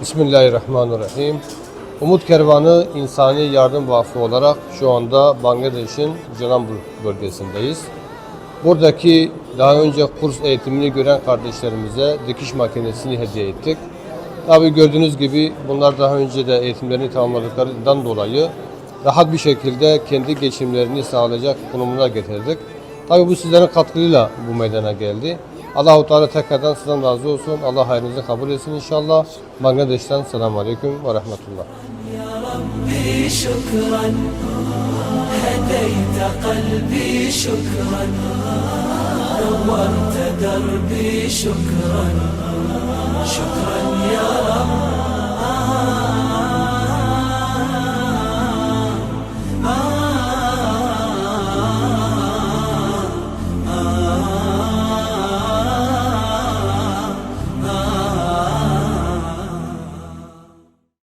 Bismillahirrahmanirrahim. Umut Kervanı İnsani Yardım Vakfı olarak şu anda Bangladeş'in Canambur bölgesindeyiz. Buradaki daha önce kurs eğitimini gören kardeşlerimize dikiş makinesini hediye ettik. Tabi gördüğünüz gibi bunlar daha önce de eğitimlerini tamamladıklarından dolayı rahat bir şekilde kendi geçimlerini sağlayacak konumuna getirdik. Tabi bu sizlerin katkıyla bu meydana geldi. Allahu Teala tekrardan sizden razı olsun. Allah hayrınızı kabul etsin inşallah. Bangladeş'ten selamun aleyküm ve rahmetullah. ربي شكرا هديت قلبي شكرا نورت دربي شكرا شكرا يا رب